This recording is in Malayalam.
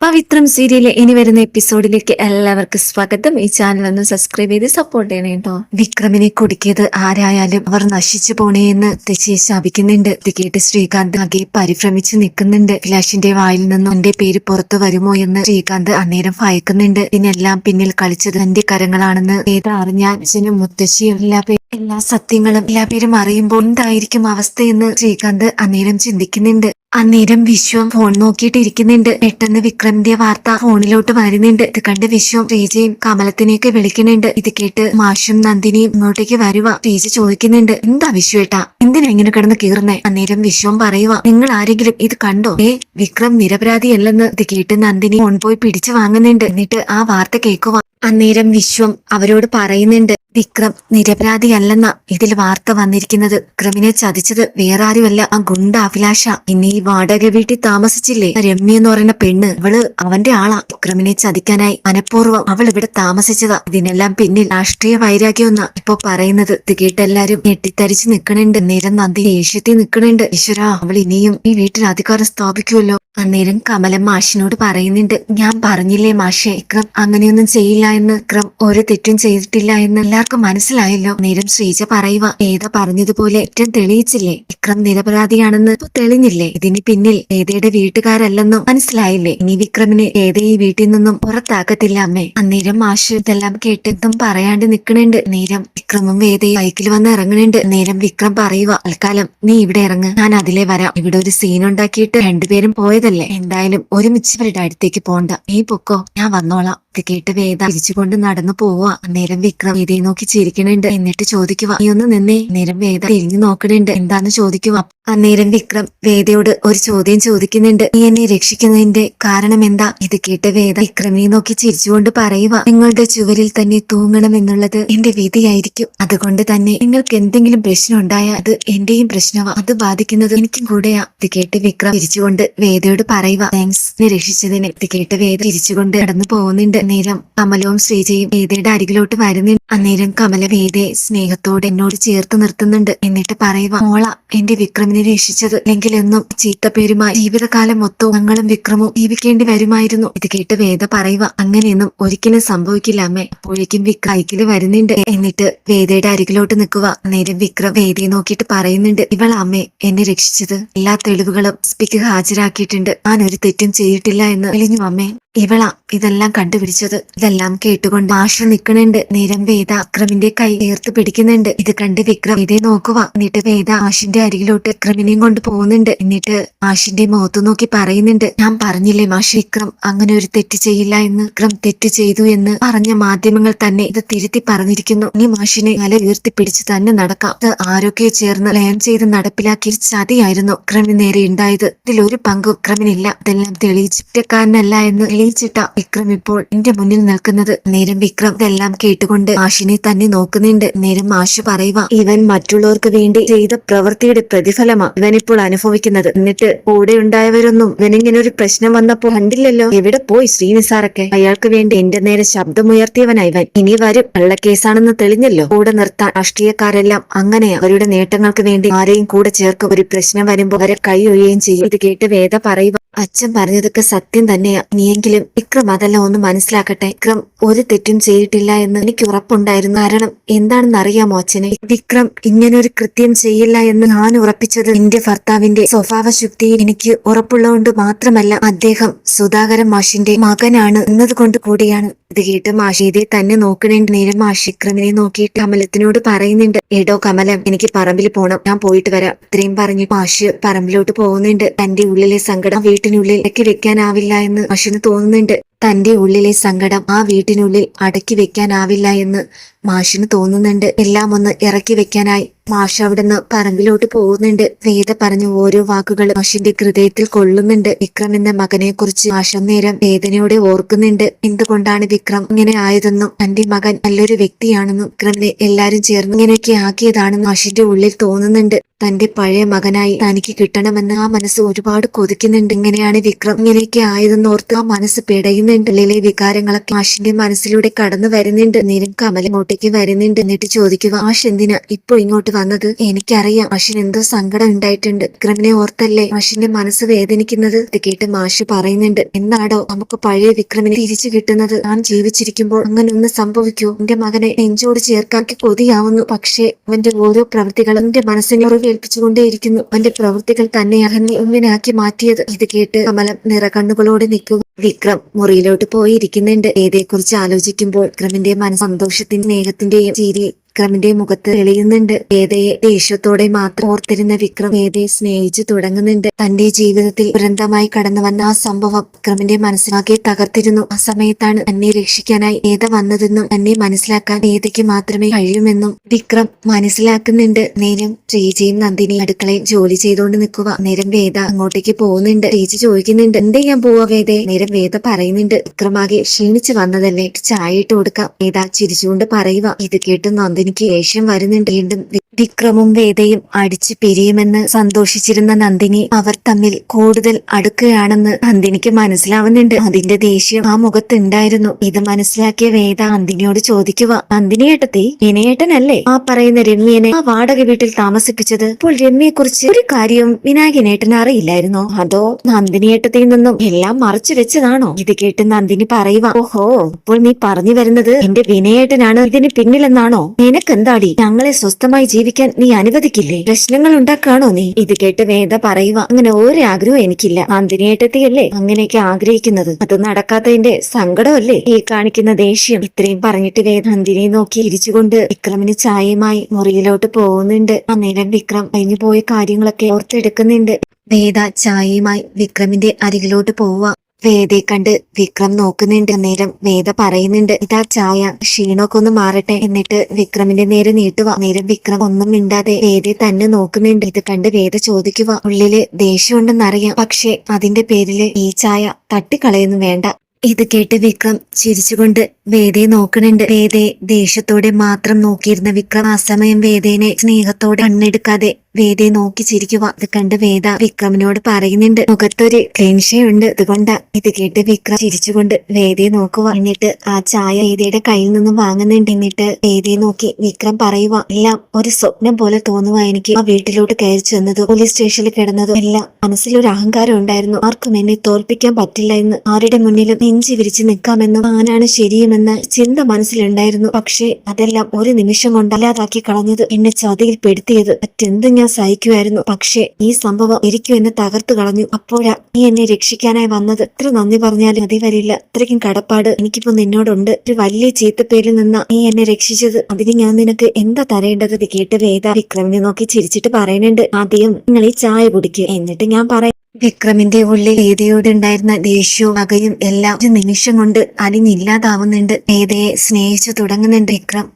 പവിത്രം സീരിയലിലെ ഇനി വരുന്ന എപ്പിസോഡിലേക്ക് എല്ലാവർക്കും സ്വാഗതം. ഈ ചാനൽ ഒന്ന് സബ്സ്ക്രൈബ് ചെയ്ത് സപ്പോർട്ട് ചെയ്യണേ കേട്ടോ വിക്രമിനെ കുടുക്കിയത് ആരായാലും അവർ നശിച്ചു പോണേന്ന് തെച്ചിയെ ശാപിക്കുന്നുണ്ട്. ഇത് കേട്ട് ശ്രീകാന്ത് ആകെ പരിഭ്രമിച്ച് നിൽക്കുന്നുണ്ട്. അഭിലാഷിന്റെ വായിൽ നിന്നും എന്റെ പേര് പുറത്തു വരുമോ എന്ന് ശ്രീകാന്ത് അന്നേരം ഭയക്കുന്നുണ്ട്. ഇതിനെല്ലാം പിന്നിൽ കളിച്ചത് എന്റെ കരങ്ങളാണെന്ന് ഏത് അറിഞ്ഞാൽ അച്ഛനും മുത്തശ്ശിയും എല്ലാ എല്ലാ സത്യങ്ങളും എല്ലാ പേരും അറിയുമ്പോൾ എന്തായിരിക്കും അവസ്ഥയെന്ന് ശ്രീകാന്ത് അന്നേരം ചിന്തിക്കുന്നുണ്ട്. അന്നേരം വിശ്വം ഫോൺ നോക്കിയിട്ടിരിക്കുന്നുണ്ട് പെട്ടെന്ന് വിക്രമിന്റെ വാർത്ത ഫോണിലോട്ട് വരുന്നുണ്ട് ഇത് കണ്ട് വിശ്വം ശ്രീജയും കമലത്തിനെയൊക്കെ വിളിക്കുന്നുണ്ട്. ഇത് കേട്ട് മാഷും നന്ദിനിയും ഇങ്ങോട്ടേക്ക് വരുവ. ശ്രീജ ചോദിക്കുന്നുണ്ട് എന്താ വിശ്വേട്ടാ? എന്തിനാ ഇങ്ങനെ കിടന്ന് കീറുന്നേ? അന്നേരം വിശ്വം പറയുക നിങ്ങൾ ആരെങ്കിലും ഇത് കണ്ടോ? ഏ വിക്രം നിരപരാധിയല്ലെന്ന്. ഇത് കേട്ട് നന്ദിനി ഫോൺ പോയി പിടിച്ചു വാങ്ങുന്നുണ്ട്. എന്നിട്ട് ആ വാർത്ത കേൾക്കുക അന്നേരം വിശ്വം അവരോട് പറയുന്നുണ്ട് വിക്രം നിരപരാധിയല്ലെന്ന ഇതിൽ വാർത്ത വന്നിരിക്കുന്നത്. വിക്രമിനെ ചതിച്ചത് വേറെ ആരുമല്ല ആ ഗുണ്ട അഭിലാഷ. ഇനി ഈ വാടക വീട്ടിൽ താമസിച്ചില്ലേ? രമ്യ എന്ന് പറയുന്ന പെണ്ണ് അവൾ അവന്റെ ആളാ. വിക്രമിനെ ചതിക്കാനായി മനഃപൂർവം അവൾ ഇവിടെ താമസിച്ചതാ. ഇതിനെല്ലാം പിന്നിൽ രാഷ്ട്രീയ വൈരാഗ്യമൊന്നാ ഇപ്പൊ പറയുന്നത്. ഇത് കേട്ട് എല്ലാരും ഞെട്ടിത്തരിച്ച് നിക്കണുണ്ട്. നേരം നന്ദി ദേഷ്യത്തിൽ നിക്കണുണ്ട്. ഈശ്വര അവൾ ഇനിയും ഈ വീട്ടിൽ അധികാരം സ്ഥാപിക്കുമല്ലോ? അന്നേരം കമലം മാഷിനോട് പറയുന്നുണ്ട് ഞാൻ പറഞ്ഞില്ലേ മാഷെ വിക്രം അങ്ങനെയൊന്നും ചെയ്യില്ല. എന്ന് ക്രം ഒരു തെറ്റും ചെയ്തിട്ടില്ല എന്ന് എല്ലാവർക്കും മനസ്സിലായല്ലോ. നേരം ശ്രീജ പറയുക ഏത പറഞ്ഞതുപോലെ ഏറ്റവും തെളിയിച്ചില്ലേ? വിക്രം നിരപരാധിയാണെന്ന് ഇപ്പൊ തെളിഞ്ഞില്ലേ? ഇതിന് പിന്നിൽ ഏതയുടെ വീട്ടുകാരല്ലെന്നും മനസ്സിലായില്ലേ? ഇനി വിക്രമിനെ ഏത ഈ വീട്ടിൽ നിന്നും പുറത്താക്കത്തില്ല അമ്മേ. അന്നേരം മാഷ് ഇതെല്ലാം കേട്ടെന്നും പറയാണ്ട് നിക്കണുണ്ട്. നേരം വിക്രമും വേദയും ബൈക്കിൽ വന്ന് ഇറങ്ങണുണ്ട്. നേരം വിക്രം പറയുക തൽക്കാലം നീ ഇവിടെ ഇറങ്ങ്. ഞാൻ അതിലെ വരാം. ഇവിടെ ഒരു സീൻ ഉണ്ടാക്കിയിട്ട് രണ്ടുപേരും പോയതല്ലേ? എന്തായാലും ഒരുമിച്ച് ഇവരുടെ അടുത്തേക്ക് പോണ്ട. നീ പൊക്കോ. ഞാൻ വന്നോളാം. ഇത് കേട്ട് വേദ തിരിച്ചുകൊണ്ട് നടന്നു പോവാ. അന്നേരം വിക്രം വേദയെ നോക്കി ചിരിക്കണുണ്ട്. എന്നിട്ട് ചോദിക്കുക നീ ഒന്ന് നിന്നേ? അന്നേരം വേദ തിരിഞ്ഞു നോക്കണുണ്ട്. എന്താന്ന് ചോദിക്കുക അന്നേരം വിക്രം വേദയോട് ഒരു ചോദ്യം ചോദിക്കുന്നുണ്ട്. നീ എന്നെ രക്ഷിക്കുന്നതിന്റെ കാരണം എന്താ ഇത് കേട്ട് വേദ വിക്രമിനെ നോക്കി ചിരിച്ചുകൊണ്ട് പറയുക നിങ്ങളുടെ ചുവരിൽ തന്നെ തൂങ്ങണം എന്നുള്ളത് എന്റെ വിധിയായിരിക്കും. അതുകൊണ്ട് തന്നെ നിങ്ങൾക്ക് എന്തെങ്കിലും പ്രശ്നം ഉണ്ടായാൽ അത് എന്റെയും പ്രശ്നമാ. അത് ബാധിക്കുന്നത് എനിക്കും കൂടെയാ. ഇത് കേട്ട് വിക്രം തിരിച്ചുകൊണ്ട് വേദയോട് പറയുക താങ്ക്സ്. രക്ഷിച്ചതിന്. ഇത് കേട്ട് വേദ തിരിച്ചുകൊണ്ട് കടന്നു പോകുന്നുണ്ട്. നേരം കമലവും ശ്രീജയും വേദയുടെ അരികിലോട്ട് വരുന്നുണ്ട് അന്നേരം കമല വേദയെ സ്നേഹത്തോടെ എന്നോട് ചേർത്ത് നിർത്തുന്നുണ്ട്. എന്നിട്ട് പറയുക മോള എന്റെ വിക്രമിനെ രക്ഷിച്ചത് അല്ലെങ്കിൽ എന്നും ചീത്തപ്പേരുമായി ജീവിതകാലം മൊത്തവും ഞങ്ങളും വിക്രമും ജീവിക്കേണ്ടി വരുമായിരുന്നു. ഇത് കേട്ട് വേദ പറയുക അങ്ങനെയൊന്നും ഒരിക്കലും സംഭവിക്കില്ല അമ്മേ. അപ്പോഴേക്കും വിക്രം ബൈക്കിൽ വരുന്നുണ്ട്. എന്നിട്ട് വേദയുടെ അരികിലോട്ട് നിൽക്കുക അന്നേരം വിക്രം വേദയെ നോക്കിയിട്ട് പറയുന്നുണ്ട് ഇവൾ അമ്മേ എന്നെ രക്ഷിച്ചത്. എല്ലാ തെളിവുകളും സ്പിക്ക് ഹാജരാക്കിയിട്ടുണ്ട്. ഞാൻ ഒരു തെറ്റും ചെയ്തിട്ടില്ല എന്ന്. തെളിഞ്ഞു അമ്മേ ഇവളാ ഇതെല്ലാം കണ്ടുപിടിച്ചത്. ഇതെല്ലാം കേട്ടുകൊണ്ട് മാഷ നിൽക്കണുണ്ട് നേരം വേദ അക്രമിന്റെ കൈ ചേർത്ത് പിടിക്കുന്നുണ്ട്. ഇത് കണ്ട് വിക്രം ഇതേ നോക്കുക എന്നിട്ട് വേദ ആഷിന്റെ അരികിലോട്ട് അക്രമിനെയും കൊണ്ട് പോകുന്നുണ്ട്. എന്നിട്ട് മാഷിന്റെ മുഖത്ത് നോക്കി പറയുന്നുണ്ട് ഞാൻ പറഞ്ഞില്ലേ മാഷ് വിക്രം അങ്ങനെ ഒരു തെറ്റ് ചെയ്യില്ല എന്ന്? വിക്രം തെറ്റ് ചെയ്തു എന്ന് പറഞ്ഞ മാധ്യമങ്ങൾ തന്നെ ഇത് തിരുത്തി പറഞ്ഞിരിക്കുന്നു. ഇനി മാഷിനെ തല ഉയർത്തിപ്പിടിച്ച് തന്നെ നടക്കാം. ഇത് ആരൊക്കെ ചേർന്ന് ലയം ചെയ്ത് നടപ്പിലാക്കിയ ചതിയായിരുന്നു വിക്രമിന് നേരെ ഉണ്ടായത്. ഇതിലൊരു പങ്ക് വിക്രമിനില്ല. ഇതെല്ലാം തെളിയിച്ചിട്ടക്കാരനല്ല എന്ന് തെളിയിച്ചിട്ട വിക്രം ഇപ്പോൾ എന്റെ മുന്നിൽ നിൽക്കുന്നത്. നേരം വിക്രം ഇതെല്ലാം കേട്ടുകൊണ്ട് മാഷിനെ തന്നെ നോക്കുന്നുണ്ട്. നേരം മാഷ് പറയുക ഇവൻ മറ്റുള്ളവർക്ക് വേണ്ടി ചെയ്ത പ്രവൃത്തിയുടെ പ്രതിഫലമാ ഇവൻ ഇപ്പോൾ അനുഭവിക്കുന്നത്. എന്നിട്ട് കൂടെ ഉണ്ടായവരൊന്നും ഇവനിങ്ങനെ ഒരു പ്രശ്നം വന്നപ്പോ കണ്ടില്ലല്ലോ. എവിടെ പോയി ശ്രീനിസാറൊക്കെ? അയാൾക്ക് വേണ്ടി എന്റെ നേരെ ശബ്ദമുയർത്തിയവനാ ഇവൻ. ഇനി വരും. കള്ളക്കേസാണെന്ന് തെളിഞ്ഞല്ലോ. കൂടെ നിർത്താൻ രാഷ്ട്രീയക്കാരെല്ലാം അങ്ങനെ അവരുടെ നേട്ടങ്ങൾക്ക് വേണ്ടി ആരെയും കൂടെ ചേർക്കും. ഒരു പ്രശ്നം വരുമ്പോൾ അവരെ കൈ ഒഴിയുകയും ചെയ്യും. ഇത് കേട്ട് വേദ പറയുക അച്ഛൻ പറഞ്ഞതൊക്കെ സത്യം തന്നെയാ. നീയെങ്കിലും വിക്രം അതെല്ലാം ഒന്ന് മനസ്സിലാക്കട്ടെ. വിക്രം ഒരു തെറ്റും ചെയ്തിട്ടില്ല എന്ന് എനിക്ക് ഉറപ്പുണ്ടായിരുന്നു. കാരണം എന്താണെന്ന് അറിയാമോ അച്ഛനെ? വിക്രം ഇങ്ങനൊരു കൃത്യം ചെയ്യില്ല എന്ന് ഞാൻ ഉറപ്പിച്ചത് എന്റെ ഭർത്താവിന്റെ സ്വഭാവ ശുദ്ധിയിൽ എനിക്ക് ഉറപ്പുള്ളതുകൊണ്ട് മാത്രമല്ല അദ്ദേഹം സുധാകരൻ മാഷിന്റെ മകനാണ് എന്നതുകൊണ്ട് കൂടിയാണ്. ഇത് കേട്ട് മാഷീതെ തന്നെ നോക്കണേണ്ട നേരം മാഷി വിക്രമിനെ നോക്കിയിട്ട് കമലത്തിനോട് പറയുന്നുണ്ട് എടോ കമലം എനിക്ക് പറമ്പിൽ പോണം. ഞാൻ പോയിട്ട് വരാം. ഇത്രയും പറഞ്ഞു മാഷ് പറമ്പിലോട്ട് പോകുന്നുണ്ട്. തന്റെ ഉള്ളിലെ സങ്കടം വീട്ടിനുള്ളിൽ അടക്കി വെക്കാനാവില്ല എന്ന് മാഷിന് തോന്നുന്നുണ്ട്. തന്റെ ഉള്ളിലെ സങ്കടം ആ വീട്ടിനുള്ളിൽ അടക്കി വെക്കാനാവില്ല എന്ന് മാഷിന് തോന്നുന്നുണ്ട്. എല്ലാം ഒന്ന് ഇറക്കി വെക്കാനായി മാഷ് അവിടുന്ന് പറമ്പിലോട്ട് പോകുന്നുണ്ട്. വേദ പറഞ്ഞ ഓരോ വാക്കുകൾ മാഷിന്റെ ഹൃദയത്തിൽ കൊള്ളുന്നുണ്ട്. വിക്രം എന്ന മകനെ കുറിച്ച് മാഷം നേരം വേദനയോടെ ഓർക്കുന്നുണ്ട്. എന്തുകൊണ്ടാണ് വിക്രം ഇങ്ങനെ ആയതെന്നും തന്റെ മകൻ നല്ലൊരു വ്യക്തിയാണെന്നും വിക്രമിനെ എല്ലാരും ചേർന്ന് ഇങ്ങനെയൊക്കെ ആക്കിയതാണെന്ന് മാഷിന്റെ ഉള്ളിൽ തോന്നുന്നുണ്ട്. തന്റെ പഴയ മകനായി തനിക്ക് കിട്ടണമെന്ന് ആ മനസ്സ് ഒരുപാട് കൊതിക്കുന്നുണ്ട്. ഇങ്ങനെയാണ് വിക്രം ഇങ്ങനെയൊക്കെ ആയതെന്ന് ഓർത്ത് ആ മനസ്സ് പിടയുന്നുണ്ട്. ഉള്ളിലെ വികാരങ്ങളൊക്കെ മാഷിന്റെ മനസ്സിലൂടെ കടന്നു വരുന്നുണ്ട്. നേരം കമൽ ഇങ്ങോട്ടേക്ക് വരുന്നുണ്ട്. എന്നിട്ട് ചോദിക്കുക മാഷ് എന്തിനാ ഇപ്പൊ ഇങ്ങോട്ട് വന്നത്? എനിക്കറിയാം. മഷിന് എന്തോ സങ്കടം ഉണ്ടായിട്ടുണ്ട്. വിക്രമിനെ ഓർത്തല്ലേ മഷിന്റെ മനസ്സ് വേദനിക്കുന്നത്? ഇത് കേട്ട് മാഷ് പറയുന്നുണ്ട്. എന്നാടോ നമുക്ക് പഴയ വിക്രമിനെ തിരിച്ചു കിട്ടുന്നത്? ഞാൻ ജീവിച്ചിരിക്കുമ്പോൾ അങ്ങനെ ഒന്ന് സംഭവിക്കൂ. എന്റെ മകനെ നെഞ്ചോട് ചേർക്കാക്കി കൊതിയാവുന്നു. പക്ഷേ അവന്റെ ഓരോ പ്രവൃത്തികളും എന്റെ മനസ്സിനെ ഉറവേൽപ്പിച്ചുകൊണ്ടേയിരിക്കുന്നു അവന്റെ പ്രവൃത്തികൾ തന്നെ എന്നെ ഉമ്മിനാക്കി മാറ്റിയത്. ഇത് കേട്ട് കമലം നിറകണ്ണുകളോടെ നിൽക്കുക വിക്രം മുറിയിലോട്ട് പോയിരിക്കുന്നുണ്ട്. ഏതേക്കുറിച്ച് ആലോചിക്കുമ്പോൾ വിക്രമിന്റെ മനസ്സ് സന്തോഷത്തിന്റെയും സ്നേഹത്തിന്റെയും ചിരി വിക്രമിന്റെ മുഖത്ത് തെളിയുന്നുണ്ട്. വേദയെ ദേഷ്യത്തോടെ മാത്രം ഓർത്തിരുന്ന വിക്രം വേദയെ സ്നേഹിച്ചു തുടങ്ങുന്നുണ്ട്. തന്റെ ജീവിതത്തിൽ ദുരന്തമായി കടന്നു വന്ന ആ സംഭവം വിക്രമിന്റെ മനസ്സിലാകെ തകർത്തിരുന്നു. ആ സമയത്താണ് തന്നെ രക്ഷിക്കാനായി വേദ വന്നതെന്നും തന്നെ മനസ്സിലാക്കാൻ വേദയ്ക്ക് മാത്രമേ കഴിയുമെന്നും വിക്രം മനസ്സിലാക്കുന്നുണ്ട്. നേരം ശ്രീജയും നന്ദിനി അടുക്കളയിൽ ജോലി ചെയ്തുകൊണ്ട് നിൽക്കുക. നേരം വേദ അങ്ങോട്ടേക്ക് പോകുന്നുണ്ട്. ശ്രീജി ചോദിക്കുന്നുണ്ട് എന്ത് ചെയ്യാൻ പോവാ വേദയെ നേരം വേദ പറയുന്നുണ്ട് വിക്രമാകെ ക്ഷീണിച്ചു വന്നതല്ലേ? ചായ ഇട്ട് കൊടുക്കാം. വേദ ചിരിച്ചുകൊണ്ട് പറയുക ഇത് കേട്ട് നന്ദിനിക്ക് ദേഷ്യം വരുന്നുണ്ട്. വീണ്ടും വിക്രമും വേദയും അടിച്ചു പിരിയുമെന്ന് സന്തോഷിച്ചിരുന്ന നന്ദിനി അവർ തമ്മിൽ കൂടുതൽ അടുക്കുകയാണെന്ന് നന്ദിനിക്ക് മനസ്സിലാവുന്നുണ്ട്. അതിന്റെ ദേഷ്യം ആ മുഖത്തുണ്ടായിരുന്നു. ഇത് മനസ്സിലാക്കിയ വേദ നന്ദിനിയോട് ചോദിക്കുക നന്ദിനി ഏട്ടത്തി വിനയേട്ടനല്ലേ? ആ പറയുന്ന രമ്യനെ ആ വാടക വീട്ടിൽ താമസിപ്പിച്ചത്. അപ്പോൾ രമ്യയെ കുറിച്ച് ഒരു കാര്യവും വിനായകനേട്ടൻ അറിയില്ലായിരുന്നോ? അതോ നന്ദിനിയേട്ടത്തിൽ നിന്നും എല്ലാം മറച്ചു വെച്ചതാണോ? ഇത് കേട്ട് നന്ദിനി പറയുക ഓഹോ അപ്പോൾ നീ പറഞ്ഞു വരുന്നത് എന്റെ വിനയേട്ടനാണ്. ഇതിന് പിന്നിലെന്നാണോ? നിനക്കെന്താടി? ഞങ്ങളെ സ്വസ്ഥമായി ജീവിക്കാൻ നീ അനുവദിക്കില്ലേ? പ്രശ്നങ്ങൾ ഉണ്ടാക്കാണോ നീ? ഇത് കേട്ട് വേദ പറയുക അങ്ങനെ ഒരു ആഗ്രഹവും എനിക്കില്ല. നന്ദിനിയേട്ടത്തിയല്ലേ അങ്ങനെയൊക്കെ ആഗ്രഹിക്കുന്നത്? അത് നടക്കാത്തതിന്റെ സങ്കടമല്ലേ? ഈ കാണിക്കുന്ന ദേഷ്യം ഇത്രയും പറഞ്ഞിട്ട് വേദ നന്ദിനിയെ നോക്കി ഇരിച്ചുകൊണ്ട് വിക്രമിന് ചായയുമായി മുറിയിലോട്ട് പോകുന്നുണ്ട്. അന്നേരം വിക്രം കഴിഞ്ഞു പോയ കാര്യങ്ങളൊക്കെ ഓർത്തെടുക്കുന്നുണ്ട്. വേദ ചായയുമായി വിക്രമിന്റെ അരികിലോട്ട് പോവുക. വേദയെ കണ്ട് വിക്രം നോക്കുന്നുണ്ട്. നേരം വേദ പറയുന്നുണ്ട് ഇതാ ചായ ക്ഷീണമൊക്കെ ഒന്ന് മാറട്ടെ എന്നിട്ട് വിക്രമിന്റെ നേരെ നീട്ടുക നേരം വിക്രം ഒന്നും മിണ്ടാതെ വേദയെ തന്നെ നോക്കുന്നുണ്ട്. ഇത് കണ്ട് വേദ ചോദിക്കുക ഉള്ളിൽ ദേഷ്യമുണ്ടെന്നറിയാം പക്ഷെ അതിന്റെ പേരിൽ ഈ ചായ തട്ടിക്കളയൊന്നും വേണ്ട. ഇത് കേട്ട് വിക്രം ചിരിച്ചുകൊണ്ട് വേദയെ നോക്കണുണ്ട് വേദയെ ദേഷ്യത്തോടെ മാത്രം നോക്കിയിരുന്ന വിക്രം ആ സമയം വേദേനെ സ്നേഹത്തോടെ കണ്ണെടുക്കാതെ വേദയെ നോക്കി ചിരിക്കുക ഇത് കണ്ട് വേദ വിക്രമിനോട് പറയുന്നുണ്ട് മുഖത്തൊരു ക്ലേൻഷയുണ്ട്. അതുകൊണ്ടാ ഇത് കേട്ട് വിക്രം ചിരിച്ചുകൊണ്ട് വേദയെ നോക്കുക എന്നിട്ട് ആ ചായ വേദയുടെ കയ്യിൽ നിന്നും വാങ്ങുന്നുണ്ട്. എന്നിട്ട് വേദയെ നോക്കി വിക്രം പറയുക എല്ലാം ഒരു സ്വപ്നം പോലെ തോന്നുക എനിക്ക് ആ വീട്ടിലോട്ട് കയറി ചെന്നത് പോലീസ് സ്റ്റേഷനിൽ കിടന്നതും എല്ലാം മനസ്സിലൊരു അഹങ്കാരം ഉണ്ടായിരുന്നു. ആർക്കും എന്നെ തോൽപ്പിക്കാൻ പറ്റില്ല എന്ന്. ആരുടെ മുന്നിലും നെഞ്ചി വിരിച്ച് നിൽക്കാമെന്നും ആനാണ് ശരിയുമെന്ന് ചിന്ത മനസ്സിലുണ്ടായിരുന്നു. പക്ഷേ അതെല്ലാം ഒരു നിമിഷം കൊണ്ട് അല്ലാതാക്കി കളഞ്ഞത് എന്നെ ചതിയിൽ പെടുത്തിയത്. മറ്റെന്തും ഞാൻ സഹിക്കുമായിരുന്നു. പക്ഷേ ഈ സംഭവം എനിക്കും എന്നെ തകർത്തു കളഞ്ഞു. അപ്പോഴാ നീ എന്നെ രക്ഷിക്കാനായി വന്നത്. എത്ര നന്ദി പറഞ്ഞാലും മതി വരില്ല. അത്രയ്ക്കും കടപ്പാട് എനിക്കിപ്പോ നിന്നോടുണ്ട്. ഒരു വലിയ ചീത്തപ്പേരിൽ നിന്ന നീ എന്നെ രക്ഷിച്ചത്. അതിന് ഞാൻ നിനക്ക് എന്താ തരേണ്ടത്? കേട്ട് വേദ വിക്രമിനെ നോക്കി ചിരിച്ചിട്ട് പറയുന്നുണ്ട്. ആദ്യം നിങ്ങൾ ഈ ചായ കുടിക്കുക എന്നിട്ട് ഞാൻ പറയാം. വിക്രമിന്റെ ഉള്ളിൽ വേദയോടുണ്ടായിരുന്ന ദേഷ്യവും വകയും എല്ലാം ഒരു നിമിഷം കൊണ്ട് അലിഞ്ഞില്ലാതാവുന്നുണ്ട്. വേദയെ സ്നേഹിച്ചു തുടങ്ങുന്നുണ്ട് വിക്രം.